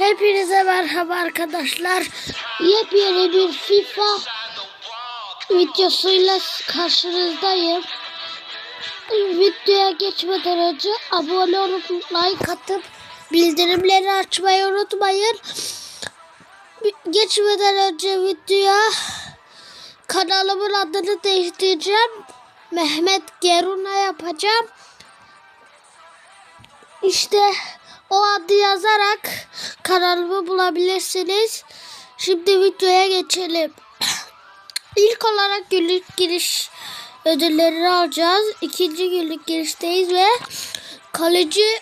Hepinize merhaba arkadaşlar. Yepyeni bir FIFA videosuyla karşınızdayım. Videoya geçmeden önce abone olup like atıp bildirimleri açmayı unutmayın. Geçmeden önce videoya kanalımın adını değiştireceğim. Mehmet Geruna yapacağım. İşte o adı yazarak kanalımı bulabilirsiniz. Şimdi videoya geçelim. İlk olarak günlük giriş ödüllerini alacağız. İkinci günlük girişteyiz ve kaleci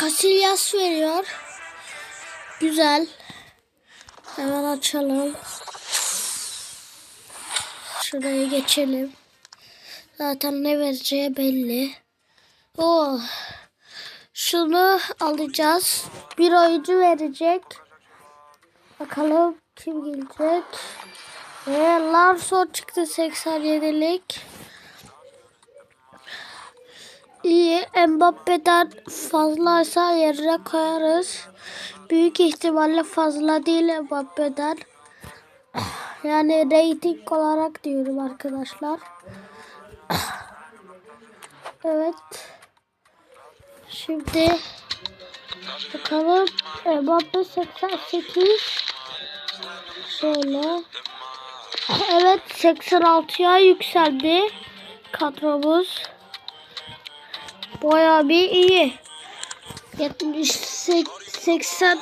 Casillas veriyor. Güzel. Hemen açalım. Şuraya geçelim. Zaten ne vereceği belli. Oh. Şunu alacağız. Bir oyuncu verecek. Bakalım kim gelecek. Ve Larson çıktı 87'lik. İyi. Mbappe'den fazlaysa yerine koyarız. Büyük ihtimalle fazla değil Mbappe'den. Yani rating olarak diyorum arkadaşlar. Evet. Şimdi bakalım. Mbappe 88 şöyle. Evet 86'ya yükseldi kadromuz. Bayağı bir iyi. 78 80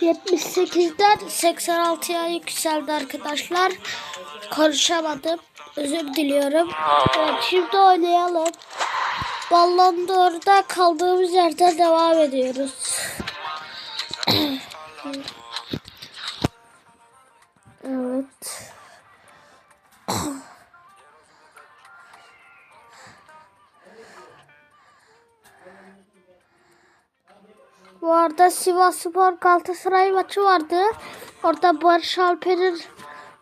78'den 86'ya yükseldi arkadaşlar. Konuşamadım. Özür diliyorum. Evet şimdi oynayalım Ballon d'Or'da kaldığımız yerden devam ediyoruz. evet. Bu arada Sivas Spor Galatasaray maçı vardı. Orada Barış Alper'in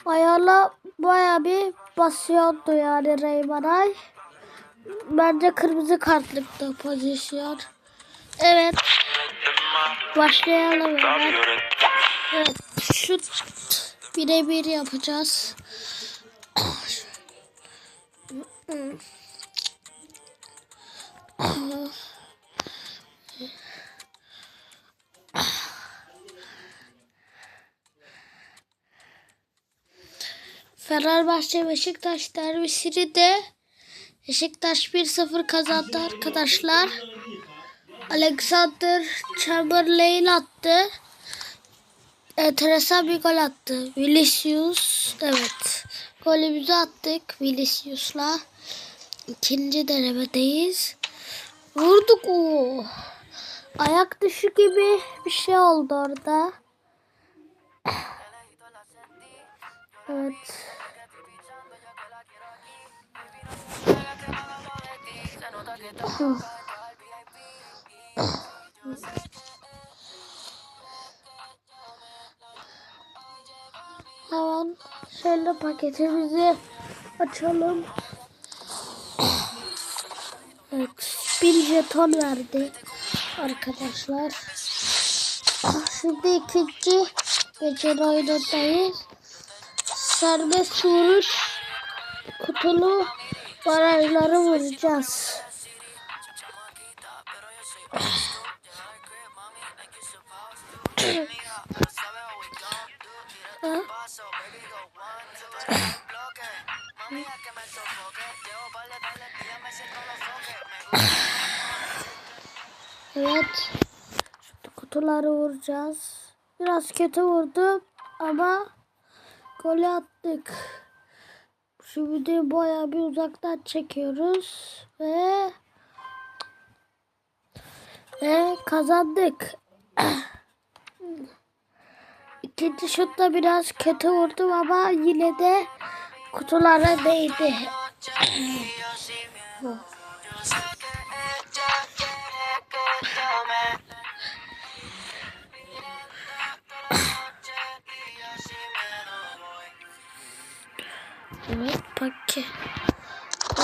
ayağıyla baya bir basıyordu yani Reymanay. Bence kırmızı kartlıktı pozisyon. Evet. Başlayalım hemen. Evet. Şut birebir yapacağız. Fenerbahçe Beşiktaş derbisini de Beşiktaş 1-0 kazandı arkadaşlar. Alexander Chamberlain attı. Enteresan bir gol attı. Vinicius. Evet. Golümüzü attık Vinicius'la. İkinci denemedeyiz. Vurduk o. Ayak dışı gibi bir şey oldu orada. Evet. Hemen şöyle paketimizi açalım. Evet, bir jeton verdi arkadaşlar. Şimdi ikinci beceri oyunundayız. Serbest vuruş kutulu barajları vuracağız. Evet. Şimdi kutuları vuracağız. Biraz kötü vurdum ama golü attık. Şimdi bayağı bir uzaktan çekiyoruz ve ve kazandık. İkinci şutta biraz kötü vurdum ama yine de kutulara değdi. Evet paket.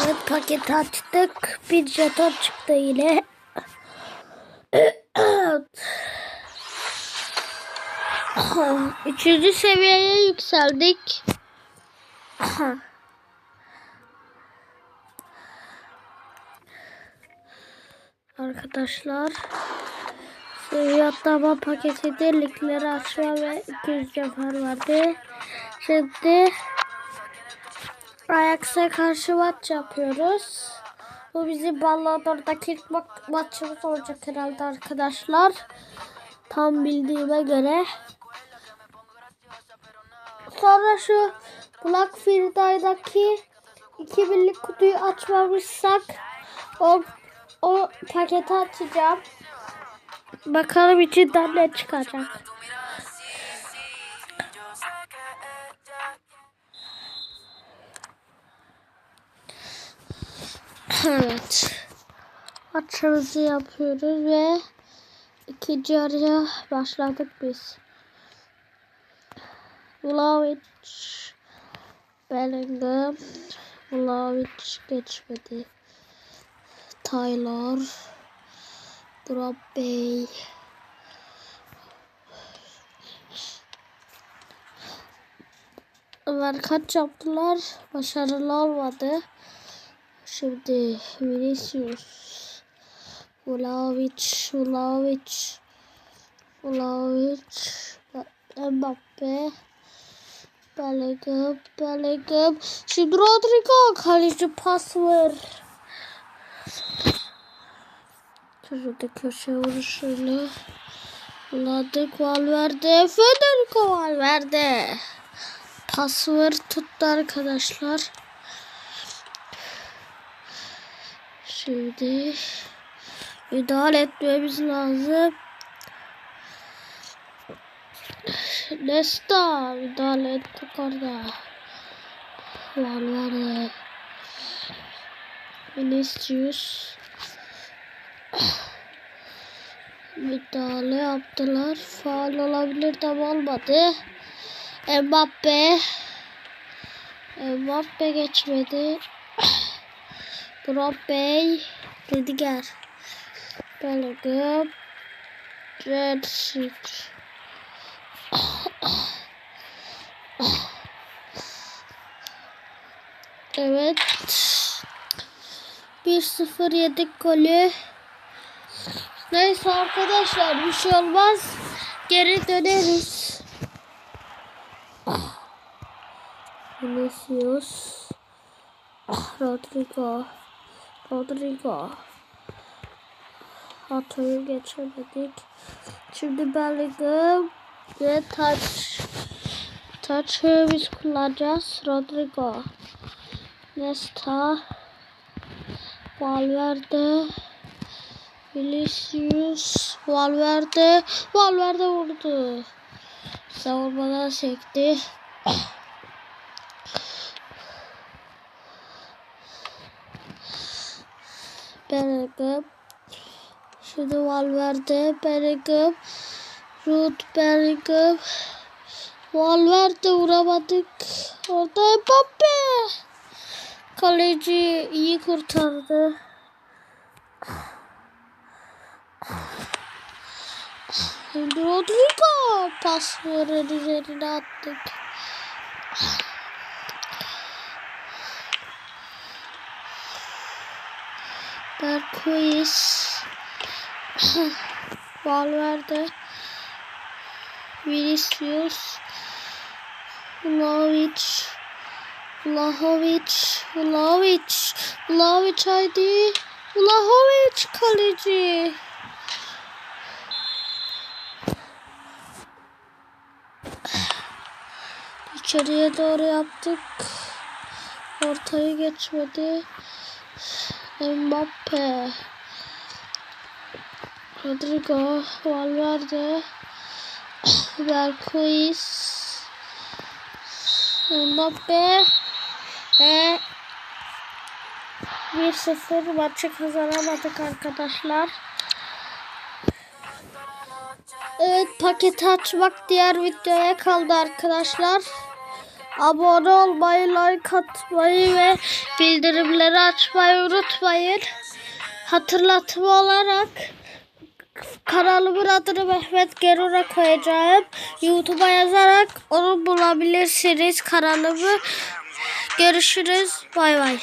Evet paketi açtık. Bir jeton çıktı yine. Üçüncü seviyeye yükseldik. Arkadaşlar seviye atlama paketinde linkleri açma ve 200 cevher vardı. Şimdi Ajax'a karşı maç yapıyoruz. Bu bizim Ballador'daki ilk ma- maçımız olacak herhalde arkadaşlar. Tam bildiğime göre. Sonra şu Black Friday'daki 2000'lik kutuyu açmamışsak o, o paketi açacağım. Bakalım içinden ne çıkacak. Evet. Açımızı yapıyoruz ve ikinci yarıya başladık biz. Vlahovic, Bellingham, Vlahovic geçmedi. Taylor, Bey, Ömer kaç yaptılar? Başarılı olmadı. Şimdi Vinicius, Vlahovic, Vlahovic, Vlahovic, Mbappe, Bellingham, Bellingham. Şimdi Rodrigo kaleci pas ver. Şurada köşe vuruşuyla Kullandık Valverde. Federico Valverde. Pas ver tuttu arkadaşlar. Şimdi müdahale etmemiz lazım. Nesta müdahale ettik orada. Valverde. Vinicius. Müdahale yaptılar. Faal olabilir de olmadı. Mbappe. Mbappe geçmedi. Drop Bey. Rüdiger. Bellingham. Redshit. Evet. 1-0 yedik golü. Neyse arkadaşlar bir şey olmaz. Geri döneriz. Vinicius. Rodrigo. Rodrigo. Hatoyu geçemedik. Şimdi Bellingham ve Touch. Touch'ı biz kullanacağız. Rodrigo. Nesta. Valverde. Vinicius. Valverde. Valverde vurdu. Savunmadan sekti. Bellingham. Şimdi Valverde, Bellingham, Ruth Bellingham, Valverde vuramadık. Orada Mbappe. Kaleci iyi kurtardı. Rodrigo pas verir üzerine attık. Berkuis. Valverde. Vinicius. Vlahovic. Vlahovic. Vlahovic. Vlahovic haydi. Vlahovic kaleci. İçeriye doğru yaptık. Ortayı geçmedi. Mbappe. Rodrigo. Valverde. Berkuis. Mbappe. Ve 1-0 maçı kazanamadık arkadaşlar. Evet paketi açmak diğer videoya kaldı arkadaşlar. Abone olmayı, like atmayı ve bildirimleri açmayı unutmayın. Hatırlatma olarak kanalımın adını Mehmet Gerur'a koyacağım. YouTube'a yazarak onu bulabilirsiniz kanalımı. Görüşürüz. Bay bay.